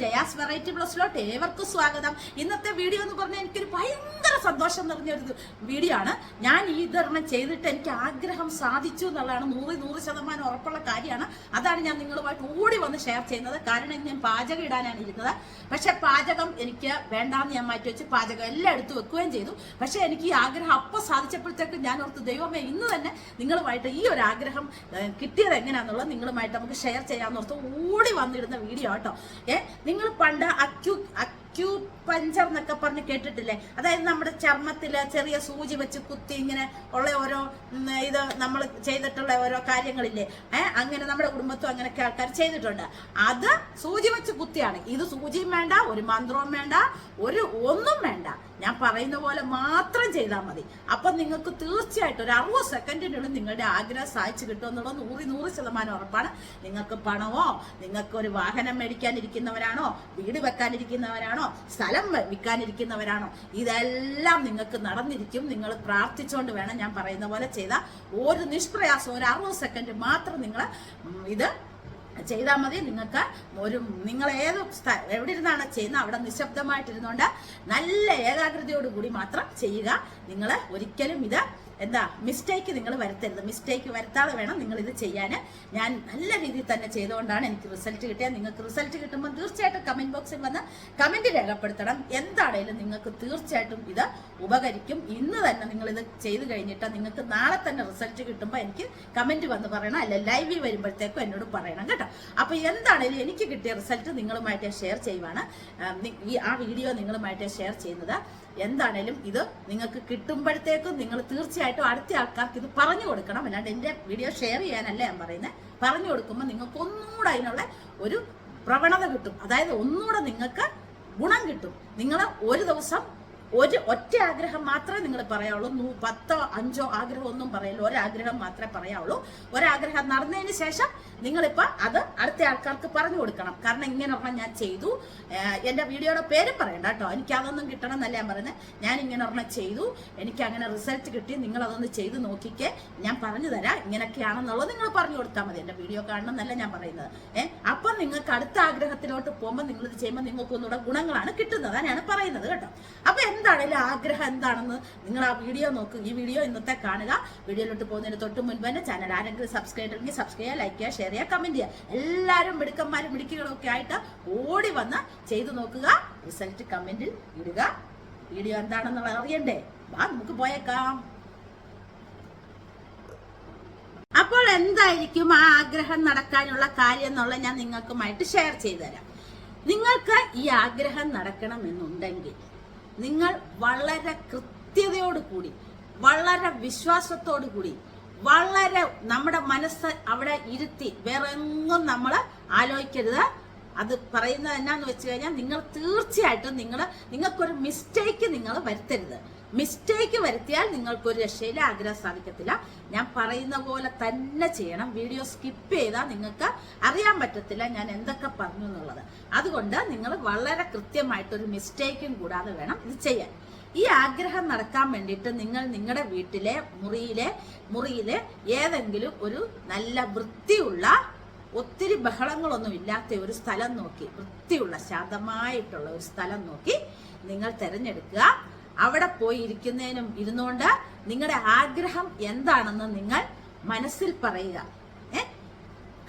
Jaya's variety പ്ലസിലോട്ട് ഏവർക്കും സ്വാഗതം. ഇന്നത്തെ വീഡിയോ എന്ന് പറഞ്ഞാൽ എനിക്കൊരു ഭയങ്കര സന്തോഷം നിറഞ്ഞൊരു വീഡിയോ ആണ്. ഞാൻ ഈ ധർമ്മം ചെയ്തിട്ട് എനിക്ക് ആഗ്രഹം സാധിച്ചു എന്നുള്ളതാണ് നൂറ് നൂറ് ശതമാനം ഉറപ്പുള്ള കാര്യമാണ്. അതാണ് ഞാൻ നിങ്ങളുമായിട്ട് ഓടി വന്ന് ഷെയർ ചെയ്യുന്നത്. കാരണം ഞാൻ പാചകം ഇടാനാണ് ഇരുന്നത്. പക്ഷെ പാചകം എനിക്ക് വേണ്ടാന്ന് ഞാൻ മാറ്റി വെച്ച് പാചകം എല്ലാം എടുത്തു വെക്കുകയും ചെയ്തു. പക്ഷെ എനിക്ക് ഈ ആഗ്രഹം അപ്പോൾ സാധിച്ചപ്പോഴത്തേക്കും ഞാൻ ഓർത്ത് ദൈവമേ ഇന്ന് തന്നെ നിങ്ങളുമായിട്ട് ഈ ഒരു ആഗ്രഹം ഏഹ്, കിട്ടിയത് എങ്ങനെയാണെന്നുള്ളത് നിങ്ങളുമായിട്ട് നമുക്ക് ഷെയർ ചെയ്യാമെന്ന് ഓർത്ത് ഓടി വന്നിടുന്ന വീഡിയോ കേട്ടോ ഏ നിങ്ങൾ പണ്ട് അക്യൂ അക്യൂ പഞ്ചർ എന്നൊക്കെ പറഞ്ഞ് കേട്ടിട്ടില്ലേ? അതായത് നമ്മുടെ ചർമ്മത്തിൽ ചെറിയ സൂചി വെച്ച് കുത്തി ഇങ്ങനെ ഉള്ള ഓരോ ഇത് നമ്മൾ ചെയ്തിട്ടുള്ള ഓരോ കാര്യങ്ങളില്ലേ? ഏഹ് അങ്ങനെ നമ്മുടെ കുടുംബത്തും അങ്ങനെയൊക്കെ ആൾക്കാർ ചെയ്തിട്ടുണ്ട്. അത് സൂചി വെച്ച് കുത്തിയാണ്. ഇത് സൂചിയും വേണ്ട ഒരു മന്ത്രവും വേണ്ട ഒരു ഒന്നും വേണ്ട. ഞാൻ പറയുന്ന പോലെ മാത്രം ചെയ്താൽ മതി. അപ്പൊ നിങ്ങൾക്ക് തീർച്ചയായിട്ടും ഒരു അറുപത് സെക്കൻഡിനുള്ളിൽ നിങ്ങളുടെ ആഗ്രഹം സാധിച്ചു കിട്ടുമെന്നുള്ളത് നൂറ് നൂറ് ശതമാനം ഉറപ്പാണ്. നിങ്ങൾക്ക് പണമോ നിങ്ങൾക്ക് ഒരു വാഹനം മേടിക്കാനിരിക്കുന്നവരാണോ വീട് വെക്കാനിരിക്കുന്നവരാണോ സ്ഥലം വെ- വിൽക്കാനിരിക്കുന്നവരാണോ? ഇതെല്ലാം നിങ്ങൾക്ക് നടന്നിരിക്കും. നിങ്ങൾ പ്രാർത്ഥിച്ചുകൊണ്ട് വേണം ഞാൻ പറയുന്ന പോലെ ചെയ്ത ഒരു നിഷ്പ്രയാസം ഒരു അറുപത് സെക്കൻഡ് മാത്രം നിങ്ങൾ ഇത് ചെയ്താൽ മതി. നിങ്ങൾക്ക് ഒരു നിങ്ങൾ ഏത് എവിടെ ഇരുന്നാണ് ചെയ്യുന്നത്? അവിടെ നിശബ്ദമായിട്ടിരുന്നുകൊണ്ട് നല്ല ഏകാഗ്രതയോടുകൂടി മാത്രം ചെയ്യുക. നിങ്ങൾ ഒരിക്കലും ഇത് എന്താ മിസ്റ്റേക്ക് നിങ്ങൾ വരുത്തരുത്. മിസ്റ്റേക്ക് വരുത്താതെ വേണം നിങ്ങൾ ഇത് ചെയ്യാൻ. ഞാൻ നല്ല രീതിയിൽ തന്നെ ചെയ്തുകൊണ്ടാണ് എനിക്ക് റിസൾട്ട് കിട്ടിയത്. നിങ്ങൾക്ക് റിസൾട്ട് കിട്ടുമ്പോൾ തീർച്ചയായിട്ടും കമന്റ് ബോക്സിൽ വന്ന് കമന്റ് രേഖപ്പെടുത്തണം. എന്താണേലും നിങ്ങൾക്ക് തീർച്ചയായിട്ടും ഇത് ഉപകരിക്കും. ഇന്ന് തന്നെ നിങ്ങൾ ഇത് ചെയ്തു കഴിഞ്ഞിട്ട് നിങ്ങൾക്ക് നാളെ തന്നെ റിസൾട്ട് കിട്ടുമ്പോൾ എനിക്ക് കമന്റ് വന്ന് പറയണം. അല്ല ലൈവിൽ വരുമ്പോഴത്തേക്കും എന്നോട് പറയണം കേട്ടോ. അപ്പോൾ എന്താണേലും എനിക്ക് കിട്ടിയ റിസൾട്ട് നിങ്ങളുമായിട്ട് ഷെയർ ചെയ്യുവാണ്. ഈ ആ വീഡിയോ നിങ്ങളുമായിട്ട് ഷെയർ ചെയ്യുന്നത്. എന്താണേലും ഇത് നിങ്ങൾക്ക് കിട്ടുമ്പോഴത്തേക്കും നിങ്ങൾ തീർച്ചയായിട്ടും അടുത്ത ആൾക്കാർക്ക് ഇത് പറഞ്ഞു കൊടുക്കണം. അല്ലാണ്ട് എന്റെ വീഡിയോ ഷെയർ ചെയ്യാനല്ല ഞാൻ പറയുന്നത് പറഞ്ഞു കൊടുക്കുമ്പോൾ നിങ്ങൾക്ക് ഒന്നുകൂടെ അതിനുള്ള ഒരു പ്രവണത കിട്ടും. അതായത് ഒന്നുകൂടെ നിങ്ങൾക്ക് ഗുണം കിട്ടും. നിങ്ങൾ ഒരു ദിവസം ഒരു ഒറ്റ ആഗ്രഹം മാത്രമേ നിങ്ങൾ പറയാവുള്ളൂ. പത്തോ അഞ്ചോ ആഗ്രഹം ഒന്നും പറയില്ല. ഒരാഗ്രഹം മാത്രമേ പറയാവുള്ളൂ. ഒരാഗ്രഹം നടന്നതിന് ശേഷം നിങ്ങളിപ്പോൾ അത് അടുത്ത ആൾക്കാർക്ക് പറഞ്ഞു കൊടുക്കണം. കാരണം ഇങ്ങനെ ഒരെണ്ണം ഞാൻ ചെയ്തു. എന്റെ വീഡിയോയുടെ പേരും പറയണ്ട കേട്ടോ. എനിക്ക് അതൊന്നും കിട്ടണം എന്നല്ല ഞാൻ പറയുന്നത് ഞാൻ ഇങ്ങനെ ഒരെണ്ണം ചെയ്തു. എനിക്ക് അങ്ങനെ റിസൾട്ട് കിട്ടി. നിങ്ങൾ അതൊന്ന് ചെയ്ത് നോക്കിക്കേ. ഞാൻ പറഞ്ഞു തരാം. ഇങ്ങനെയൊക്കെയാണെന്നുള്ളത് നിങ്ങൾ പറഞ്ഞു കൊടുത്താൽ മതി. എന്റെ വീഡിയോ കാണണം എന്നല്ല ഞാൻ പറയുന്നത്. ഏഹ് അപ്പം നിങ്ങൾക്ക് അടുത്ത ആഗ്രഹത്തിലോട്ട് പോകുമ്പോൾ നിങ്ങൾ ഇത് ചെയ്യുമ്പോൾ നിങ്ങൾക്ക് ഒന്നുകൂടെ ഗുണങ്ങളാണ് കിട്ടുന്നത്. അതാണ് പറയുന്നത് കേട്ടോ. അപ്പൊ എന്താണേലും ആഗ്രഹം എന്താണെന്ന് നിങ്ങൾ ആ വീഡിയോ നോക്കുക ഈ വീഡിയോ ഇന്നത്തെ കാണുക. വീഡിയോയിലോട്ട് പോകുന്നതിന് തൊട്ട് മുൻപ് തന്നെ ചാനൽ ആരെങ്കിലും സബ്സ്ക്രൈബ് ചെയ്യണമെങ്കിൽ സബ്സ്ക്രൈബ് ചെയ്യുക ലൈക്ക് ചെയ്യുക ഷെയർ ചെയ്യുക കമന്റ് ചെയ്യുക. എല്ലാവരും മിടുക്കന്മാരും മിടുക്കികളും ഒക്കെ ആയിട്ട് ഓടി വന്ന് ചെയ്തു നോക്കുക. റിസൾട്ട് കമന്റിൽ ഇടുക. വീഡിയോ എന്താണെന്നുള്ളത് അറിയണ്ടേ? വാ നമുക്ക് പോയേക്കാം. അപ്പോൾ എന്തായിരിക്കും ആ ആഗ്രഹം നടക്കാനുള്ള കാര്യം എന്നുള്ള ഞാൻ നിങ്ങൾക്കുമായിട്ട് ഷെയർ ചെയ്തു തരാം നിങ്ങൾക്ക് ഈ ആഗ്രഹം നടക്കണമെന്നുണ്ടെങ്കിൽ നിങ്ങൾ വളരെ കൃത്യതയോട് കൂടി വളരെ വിശ്വാസത്തോടു കൂടി വളരെ നമ്മുടെ മനസ്സ് അവിടെ ഇരുത്തി വേറെ എങ്ങും നമ്മൾ ആലോചിക്കരുത്. അത് പറയുന്നത് എന്നാന്ന് വെച്ച് കഴിഞ്ഞാൽ നിങ്ങൾ തീർച്ചയായിട്ടും നിങ്ങൾ നിങ്ങൾക്കൊരു മിസ്റ്റേക്ക് നിങ്ങൾ വരുത്തരുത്. മിസ്റ്റേക്ക് വരുത്തിയാൽ നിങ്ങൾക്കൊരു രക്ഷയിൽ ആഗ്രഹം സാധിക്കത്തില്ല ഞാൻ പറയുന്ന പോലെ തന്നെ ചെയ്യണം. വീഡിയോ സ്കിപ്പ് ചെയ്താൽ നിങ്ങൾക്ക് അറിയാൻ പറ്റത്തില്ല ഞാൻ എന്തൊക്കെ പറഞ്ഞു എന്നുള്ളത്. അതുകൊണ്ട് നിങ്ങൾ വളരെ കൃത്യമായിട്ടൊരു മിസ്റ്റേക്കും കൂടാതെ വേണം ഇത് ചെയ്യാൻ. ഈ ആഗ്രഹം നടക്കാൻ വേണ്ടിയിട്ട് നിങ്ങൾ നിങ്ങളുടെ വീട്ടിലെ മുറിയിലെ മുറിയിലെ ഏതെങ്കിലും ഒരു നല്ല വൃത്തിയുള്ള ഒത്തിരി ബഹളങ്ങളൊന്നും ഇല്ലാത്ത ഒരു സ്ഥലം നോക്കി വൃത്തിയുള്ള ശാന്തമായിട്ടുള്ള ഒരു സ്ഥലം നോക്കി നിങ്ങൾ തിരഞ്ഞെടുക്കുക. അവിടെ പോയി ഇരിക്കുന്നതിനും ഇരുന്നുകൊണ്ട് നിങ്ങളുടെ ആഗ്രഹം എന്താണെന്ന് നിങ്ങൾ മനസ്സിൽ പറയുക. ഏ?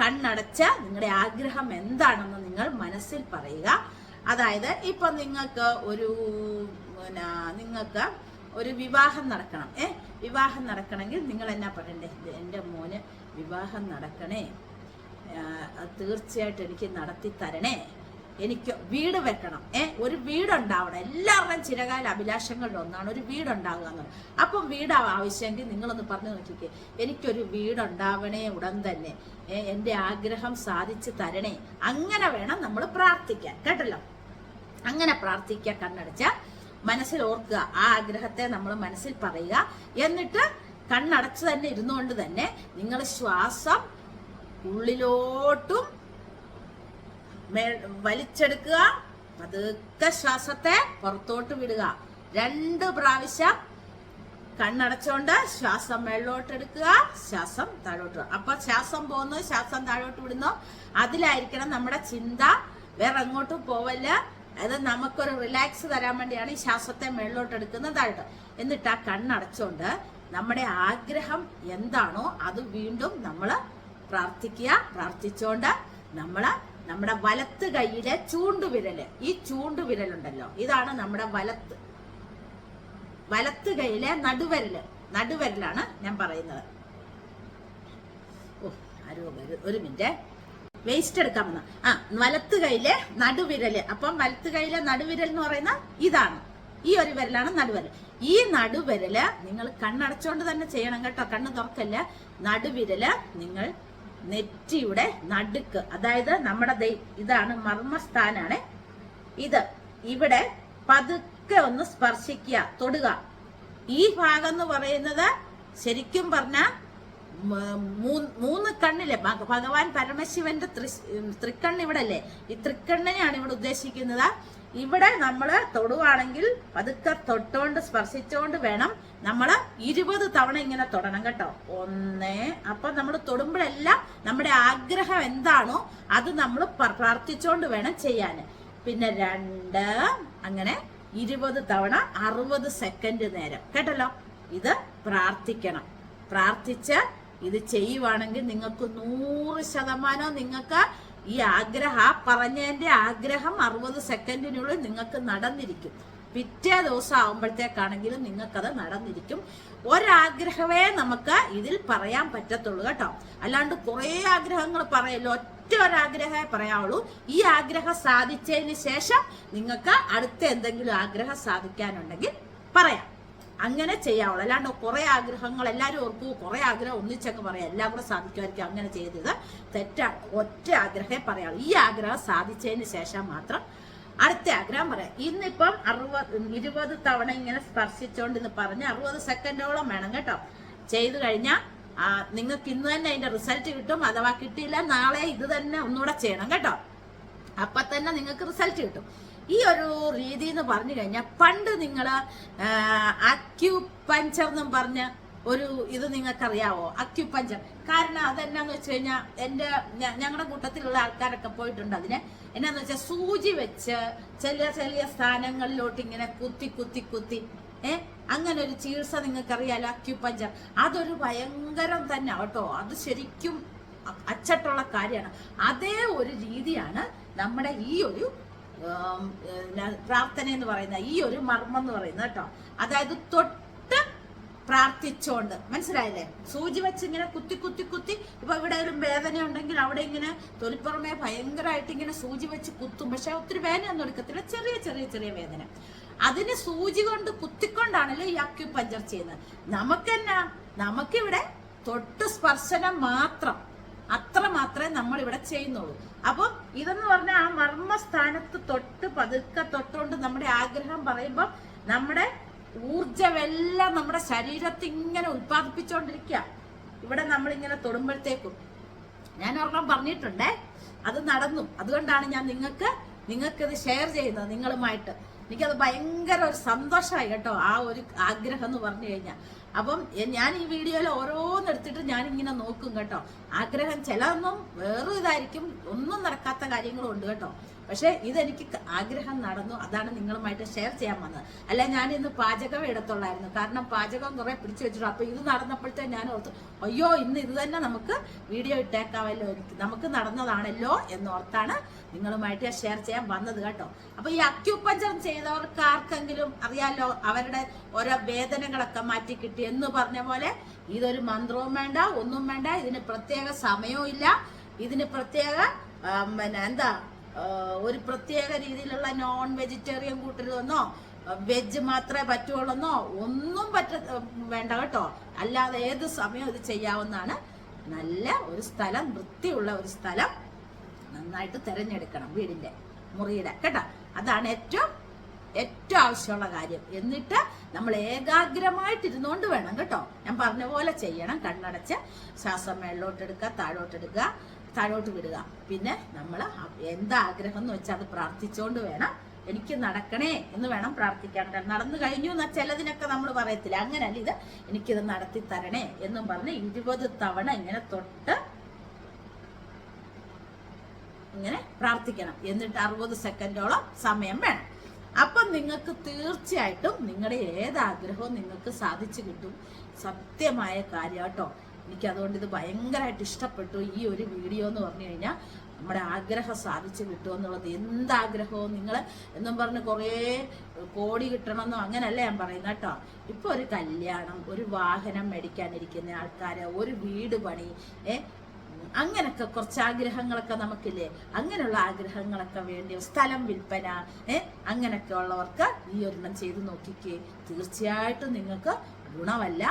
കണ്ണടച്ച് നിങ്ങളുടെ ആഗ്രഹം എന്താണെന്ന് നിങ്ങൾ മനസ്സിൽ പറയുക. അതായത് ഇപ്പൊ നിങ്ങൾക്ക് ഒരു പിന്നെ നിങ്ങൾക്ക് ഒരു വിവാഹം നടക്കണം. ഏ? വിവാഹം നടക്കണമെങ്കിൽ നിങ്ങൾ എന്നാ പറയണ്ടേ? "ഇത് എന്റെ മോന് വിവാഹം നടക്കണേ. തീർച്ചയായിട്ടും എനിക്ക് നടത്തി തരണേ എനിക്ക് വീട് വെക്കണം. ഏ ഒരു വീടുണ്ടാവണം. എല്ലാവരുടെയും ചിരകാല അഭിലാഷങ്ങളിൽ ഒന്നാണ് ഒരു വീടുണ്ടാവുക എന്നുള്ളത് അപ്പം വീട് ആവശ്യമെങ്കിൽ നിങ്ങളൊന്ന് പറഞ്ഞു നോക്കിക്കേ. എനിക്കൊരു വീടുണ്ടാവണേ ഉടൻ തന്നെ. എന്റെ ആഗ്രഹം സാധിച്ചു തരണേ. അങ്ങനെ വേണം നമ്മൾ പ്രാർത്ഥിക്കാൻ. കേട്ടല്ലോ? അങ്ങനെ പ്രാർത്ഥിക്കുക കണ്ണടച്ച മനസ്സിൽ ഓർക്കുക. ആ ആഗ്രഹത്തെ നമ്മൾ മനസ്സിൽ പറയുക. എന്നിട്ട് കണ്ണടച്ച് തന്നെ ഇരുന്നുകൊണ്ട് തന്നെ നിങ്ങൾ ശ്വാസം ഉള്ളിലോട്ടും വലിച്ചെടുക്കുക. പതുക്കെ ശ്വാസത്തെ പുറത്തോട്ട് വിടുക. രണ്ട് പ്രാവശ്യം കണ്ണടച്ചോണ്ട് ശ്വാസം മേളിലോട്ട് എടുക്കുക ശ്വാസം താഴോട്ട്. അപ്പൊ ശ്വാസം പോകുന്നു ശ്വാസം താഴോട്ട് വിടുന്നു. അതിലായിരിക്കണം നമ്മുടെ ചിന്ത. വേറെ എങ്ങോട്ടും പോവല്ല. അത് നമുക്കൊരു റിലാക്സ് തരാൻ വേണ്ടിയാണ് ഈ ശ്വാസത്തെ മേളിലോട്ട് എടുക്കുന്നത് താഴോട്ട്. എന്നിട്ട് ആ കണ്ണടച്ചോണ്ട് നമ്മുടെ ആഗ്രഹം എന്താണോ അത് വീണ്ടും നമ്മൾ പ്രാർത്ഥിക്കുക പ്രാർത്ഥിച്ചുകൊണ്ട് നമ്മൾ നമ്മുടെ വലത്ത് കൈയിലെ ചൂണ്ടുവിരൽ. ഈ ചൂണ്ടുവിരലുണ്ടല്ലോ. ഇതാണ് നമ്മുടെ വലത്ത്. വലത്ത് കൈയിലെ നടുവരൽ. നടുവരലാണ് ഞാൻ പറയുന്നത്. ഓ ആരോ ഒരു മിനിറ്റ്. വേസ്റ്റ് എടുക്കാൻ വന്ന. ആ വലത്ത് കൈയിലെ നടുവിരൽ. അപ്പം വലത്ത് കൈയിലെ നടുവിരൽ എന്ന് പറയുന്ന ഇതാണ്. ഈ ഒരു വിരലാണ് നടുവിരൽ. ഈ നടുവിരൽ നിങ്ങൾ കണ്ണടച്ചോണ്ട് തന്നെ ചെയ്യണം കേട്ടോ. കണ്ണ് തുറക്കല്ല? നടുവിരൽ നിങ്ങൾ നെറ്റിയുടെ നടുക്ക്. അതായത് നമ്മുടെ ഇതാണ് മർമ്മസ്ഥാനാണ്. ഇത് ഇവിടെ പതുക്കെ ഒന്ന് സ്പർശിക്കുക തൊടുക. ഈ ഭാഗം എന്ന് പറയുന്നത് ശരിക്കും പറഞ്ഞ മൂന്ന് കണ്ണിലെ ഭഗ- ഭഗവാൻ പരമശിവന്റെ ത്രി തൃക്കണ്ണ് ഇവിടെ അല്ലേ ഈ തൃക്കണ്ണിനെയാണ് ഇവിടെ ഉദ്ദേശിക്കുന്നത്. ഇവിടെ നമ്മൾ തൊടുവാണെങ്കിൽ പതുക്കെ തൊട്ടോണ്ട് സ്പർശിച്ചോണ്ട് വേണം നമ്മൾ ഇരുപത് തവണ ഇങ്ങനെ തൊടണം കേട്ടോ. ഒന്ന്. അപ്പൊ നമ്മൾ തൊടുമ്പോഴെല്ലാം നമ്മുടെ ആഗ്രഹം എന്താണോ അത് നമ്മൾ പ്രാർത്ഥിച്ചോണ്ട് വേണം ചെയ്യാൻ പിന്നെ രണ്ട് അങ്ങനെ ഇരുപത് തവണ അറുപത് സെക്കൻഡ് നേരം. കേട്ടല്ലോ? ഇത് പ്രാർത്ഥിക്കണം. പ്രാർത്ഥിച്ച് ഇത് ചെയ്യുവാണെങ്കിൽ നിങ്ങൾക്ക് നൂറ് ശതമാനം നിങ്ങൾക്ക് ഈ ആഗ്രഹ പറഞ്ഞതിന്റെ ആഗ്രഹം അറുപത് സെക്കൻഡിനുള്ളിൽ നിങ്ങൾക്ക് നടന്നിരിക്കും. പിറ്റേ ദിവസം ആകുമ്പോഴത്തേക്കാണെങ്കിലും നിങ്ങൾക്കത് നടന്നിരിക്കും. ഒരാഗ്രഹമേ നമുക്ക് ഇതിൽ പറയാൻ പറ്റത്തുള്ളൂ കേട്ടോ. അല്ലാണ്ട് കുറേ ആഗ്രഹങ്ങൾ പറയല്ലോ ഒറ്റ ഒരാഗ്രഹമേ പറയാവുള്ളൂ. ഈ ആഗ്രഹം സാധിച്ചതിന് ശേഷം നിങ്ങൾക്ക് അടുത്ത എന്തെങ്കിലും ആഗ്രഹം സാധിക്കാനുണ്ടെങ്കിൽ പറയാം. അങ്ങനെ ചെയ്യാവുള്ളൂ. അല്ലാണ്ട് കുറെ ആഗ്രഹങ്ങൾ എല്ലാവരും ഓർക്കൂ കുറെ ആഗ്രഹം ഒന്നിച്ചൊക്കെ പറയാം. എല്ലാം കൂടെ സാധിക്കുമായിരിക്കും അങ്ങനെ ചെയ്തത്. തെറ്റാണ് ഒറ്റ ആഗ്രഹമേ പറയാവുള്ളൂ ഈ ആഗ്രഹം സാധിച്ചതിന് ശേഷം മാത്രം അടുത്ത ആഗ്രഹം പറയാം. ഇന്നിപ്പം അറുപത് ഇരുപത് തവണ ഇങ്ങനെ സ്പർശിച്ചോണ്ട് ഇന്ന് പറഞ്ഞ് അറുപത് സെക്കൻഡോളം വേണം കേട്ടോ. ചെയ്തു കഴിഞ്ഞാൽ നിങ്ങൾക്ക് ഇന്ന് തന്നെ അതിന്റെ റിസൾട്ട് കിട്ടും. അഥവാ കിട്ടിയില്ല നാളെ ഇത് തന്നെ ഒന്നുകൂടെ ചെയ്യണം കേട്ടോ. അപ്പൊ തന്നെ നിങ്ങൾക്ക് റിസൾട്ട് കിട്ടും. ഈ ഒരു രീതി എന്ന് പറഞ്ഞു കഴിഞ്ഞാൽ പണ്ട് നിങ്ങൾ അക്യുപഞ്ചർ എന്നും പറഞ്ഞ ഒരു ഇത് നിങ്ങൾക്കറിയാവോ? അക്യുപഞ്ചർ കാരണം അതെന്നാന്ന് വെച്ച് കഴിഞ്ഞാൽ എന്റെ ഞങ്ങളുടെ കൂട്ടത്തിലുള്ള ആൾക്കാരൊക്കെ പോയിട്ടുണ്ട് അതിന്. എന്നാന്ന് വെച്ചാൽ സൂചി വെച്ച് ചെറിയ ചെറിയ സ്ഥാനങ്ങളിലോട്ട് ഇങ്ങനെ കുത്തി കുത്തി കുത്തി ഏ? അങ്ങനെ ഒരു ചികിത്സ നിങ്ങൾക്കറിയാലോ അക്യുപഞ്ചർ അതൊരു ഭയങ്കരം തന്നെ കേട്ടോ. അത് ശരിക്കും അച്ചട്ടുള്ള കാര്യമാണ്. അതേ ഒരു രീതിയാണ് നമ്മുടെ ഈ ഒരു പ്രാർത്ഥന എന്ന് പറയുന്ന ഈ ഒരു മർമ്മം എന്ന് പറയുന്നത് കേട്ടോ. അതായത് തൊട്ട് പ്രാർത്ഥിച്ചോണ്ട്. മനസ്സിലായില്ലേ? സൂചി വെച്ച് ഇങ്ങനെ കുത്തി കുത്തി കുത്തി. ഇപ്പൊ ഇവിടെ ഒരു വേദന ഉണ്ടെങ്കിൽ അവിടെ ഇങ്ങനെ തൊലിപ്പുറമേ ഭയങ്കരമായിട്ട് ഇങ്ങനെ സൂചി വെച്ച് കുത്തും. പക്ഷെ ഒത്തിരി വേദന ഒന്നും എടുക്കത്തില്ല. ചെറിയ ചെറിയ ചെറിയ വേദന. അതിന് സൂചി കൊണ്ട് കുത്തിക്കൊണ്ടാണല്ലോ ഈ അക്യുപഞ്ചർ ചെയ്യുന്നത്. നമുക്കെന്നാ? നമുക്കിവിടെ തൊട്ട് സ്പർശനം മാത്രം അത്ര മാത്രമേ നമ്മൾ ഇവിടെ ചെയ്യുന്നുള്ളൂ. അപ്പം ഇതെന്ന് പറഞ്ഞാൽ ആ മർമ്മസ്ഥാനത്ത് തൊട്ട് പതുക്കെ തൊട്ടുകൊണ്ട് നമ്മുടെ ആഗ്രഹം പറയുമ്പോൾ നമ്മുടെ ഊർജമെല്ലാം നമ്മുടെ ശരീരത്തിൽ ഇങ്ങനെ ഉത്പാദിപ്പിച്ചുകൊണ്ടിരിക്കുക ഇവിടെ നമ്മളിങ്ങനെ തൊടുമ്പോഴത്തേക്കും. ഞാൻ ഒരെണ്ണം പറഞ്ഞിട്ടുണ്ടേ അത് നടന്നു. അതുകൊണ്ടാണ് ഞാൻ നിങ്ങൾക്ക് നിങ്ങൾക്ക് ഇത് ഷെയർ ചെയ്യുന്നത് നിങ്ങളുമായിട്ട്. എനിക്കത് ഭയങ്കര ഒരു സന്തോഷമായി കേട്ടോ ആ ഒരു ആഗ്രഹം എന്ന് പറഞ്ഞു കഴിഞ്ഞാൽ അപ്പം ഞാൻ ഈ വീഡിയോയിൽ ഓരോന്നെടുത്തിട്ട് ഇങ്ങനെ നോക്കും കേട്ടോ. ആഗ്രഹം ചിലതൊന്നും വേറെ ഇതായിരിക്കും ഒന്നും നടക്കാത്ത കാര്യങ്ങളും ഉണ്ട് കേട്ടോ. പക്ഷെ ഇതെനിക്ക് ആഗ്രഹം നടന്നു. അതാണ് നിങ്ങളുമായിട്ട് ഷെയർ ചെയ്യാൻ വന്നത്. അല്ല ഞാൻ ഇന്ന് പാചകം ഇടത്തുള്ളായിരുന്നു കാരണം പാചകം കുറെ പിടിച്ചു വെച്ചിട്ടു അപ്പൊ ഇത് നടന്നപ്പോഴത്തെ ഞാൻ ഓർത്തു അയ്യോ ഇന്ന് ഇത് തന്നെ നമുക്ക് വീഡിയോ ഇട്ടേക്കാമല്ലോ. എനിക്ക് നമുക്ക് നടന്നതാണല്ലോ എന്നോർത്താണ് നിങ്ങളുമായിട്ട് ഷെയർ ചെയ്യാൻ വന്നത് കേട്ടോ. അപ്പൊ ഈ അക്യുപഞ്ചം ചെയ്തവർക്ക് ആർക്കെങ്കിലും അറിയാലോ അവരുടെ ഓരോ വേദനകളൊക്കെ മാറ്റി കിട്ടി എന്ന് പറഞ്ഞ പോലെ ഇതൊരു മന്ത്രവും വേണ്ട ഒന്നും വേണ്ട. ഇതിന് പ്രത്യേക സമയവും ഇല്ല. ഇതിന് പ്രത്യേക പിന്നെ എന്താ ഒരു പ്രത്യേക രീതിയിലുള്ള നോൺ വെജിറ്റേറിയൻ കൂട്ടരുതെന്നോ വെജ് മാത്രമേ പറ്റുള്ളൂന്നോ ഒന്നും പറ്റ വേണ്ട കേട്ടോ. അല്ലാതെ ഏത് സമയവും ഇത് ചെയ്യാവുന്നതാണ്. നല്ല ഒരു സ്ഥലം വൃത്തിയുള്ള ഒരു സ്ഥലം നന്നായിട്ട് തിരഞ്ഞെടുക്കണം വീടിന്റെ മുറിയുടെ കേട്ടോ. അതാണ് ഏറ്റവും ഏറ്റവും ആവശ്യമുള്ള കാര്യം. എന്നിട്ട് നമ്മൾ ഏകാഗ്രമായിട്ടിരുന്നുകൊണ്ട് വേണം കേട്ടോ. ഞാൻ പറഞ്ഞ പോലെ ചെയ്യണം. കണ്ണടച്ച് ശ്വാസം മേളിലോട്ട് എടുക്കുക താഴോട്ട് വിടുക. പിന്നെ നമ്മൾ എന്താ ആഗ്രഹം എന്ന് വെച്ചാൽ അത് പ്രാർത്ഥിച്ചുകൊണ്ട് വേണം. എനിക്ക് നടക്കണേ എന്ന് വേണം പ്രാർത്ഥിക്കാൻ. നടന്നു കഴിഞ്ഞു എന്നാൽ ചിലതിനൊക്കെ നമ്മൾ പറയത്തില്ല. അങ്ങനല്ല ഇത്. എനിക്കിത് നടത്തി തരണേ എന്നും പറഞ്ഞ് ഇരുപത് തവണ ഇങ്ങനെ തൊട്ട് ഇങ്ങനെ പ്രാർത്ഥിക്കണം. എന്നിട്ട് അറുപത് സെക്കൻഡോളം സമയം വേണം. അപ്പം നിങ്ങൾക്ക് തീർച്ചയായിട്ടും നിങ്ങളുടെ ഏത് ആഗ്രഹവും നിങ്ങൾക്ക് സാധിച്ചു കിട്ടും. സത്യമായ കാര്യം കേട്ടോ എനിക്ക് അതുകൊണ്ട് ഇത് ഭയങ്കരമായിട്ട് ഇഷ്ടപ്പെട്ടു. ഈ ഒരു വീഡിയോ എന്ന് പറഞ്ഞു കഴിഞ്ഞാൽ നമ്മുടെ ആഗ്രഹം സാധിച്ചു കിട്ടുമോ എന്നുള്ളത്. എന്താഗ്രഹവും നിങ്ങൾ എന്നും പറഞ്ഞ് കുറേ കോടി കിട്ടണമെന്നോ അങ്ങനല്ല ഞാൻ പറയുന്നത് കേട്ടോ. ഇപ്പൊ ഒരു കല്യാണം ഒരു വാഹനം മേടിക്കാനിരിക്കുന്ന ആൾക്കാർ ഒരു വീട് പണി അങ്ങനൊക്കെ കുറച്ച് ആഗ്രഹങ്ങളൊക്കെ നമുക്കില്ലേ? അങ്ങനെയുള്ള ആഗ്രഹങ്ങളൊക്കെ വേണ്ടി സ്ഥലം വിൽപ്പന ഏ? അങ്ങനെയൊക്കെ ഉള്ളവർക്ക് ഈ ഒരെണ്ണം ചെയ്ത് നോക്കിക്കേ. തീർച്ചയായിട്ടും നിങ്ങൾക്ക് ഗുണമല്ല.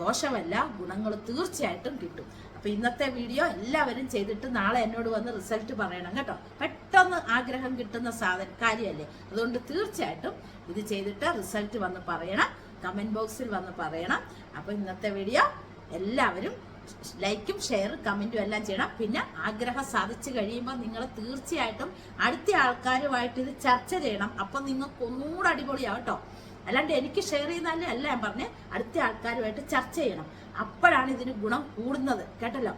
ദോഷമല്ല ഗുണങ്ങൾ തീർച്ചയായിട്ടും കിട്ടും. അപ്പൊ ഇന്നത്തെ വീഡിയോ എല്ലാവരും ചെയ്തിട്ട് നാളെ എന്നോട് വന്ന് റിസൾട്ട് പറയണം കേട്ടോ. പെട്ടെന്ന് ആഗ്രഹം കിട്ടുന്ന സാധന കാര്യമല്ലേ? അതുകൊണ്ട് തീർച്ചയായിട്ടും ഇത് ചെയ്തിട്ട് റിസൾട്ട് വന്ന് പറയണം കമന്റ് ബോക്സിൽ വന്ന് പറയണം. അപ്പൊ ഇന്നത്തെ വീഡിയോ എല്ലാവരും ലൈക്കും ഷെയറും കമന്റും എല്ലാം ചെയ്യണം. പിന്നെ ആഗ്രഹം സാധിച്ചു കഴിയുമ്പോൾ നിങ്ങൾ തീർച്ചയായിട്ടും അടുത്ത ആൾക്കാരുമായിട്ട് ഇത് ചർച്ച ചെയ്യണം. അപ്പൊ നിങ്ങൾക്ക് ഒന്നുകൂടെ അടിപൊളിയാവും കേട്ടോ. അല്ലാണ്ട് എനിക്ക് ഷെയർ ചെയ്യുന്നതല്ലേ അല്ല ഞാൻ പറഞ്ഞ്. അടുത്ത ആൾക്കാരുമായിട്ട് ചർച്ച ചെയ്യണം. അപ്പോഴാണ് ഇതിന് ഗുണം കൂടുന്നത്. കേട്ടല്ലോ?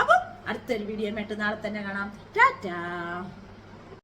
അപ്പം അടുത്തൊരു വീഡിയോ നാളെ തന്നെ കാണാം. ടാറ്റാ.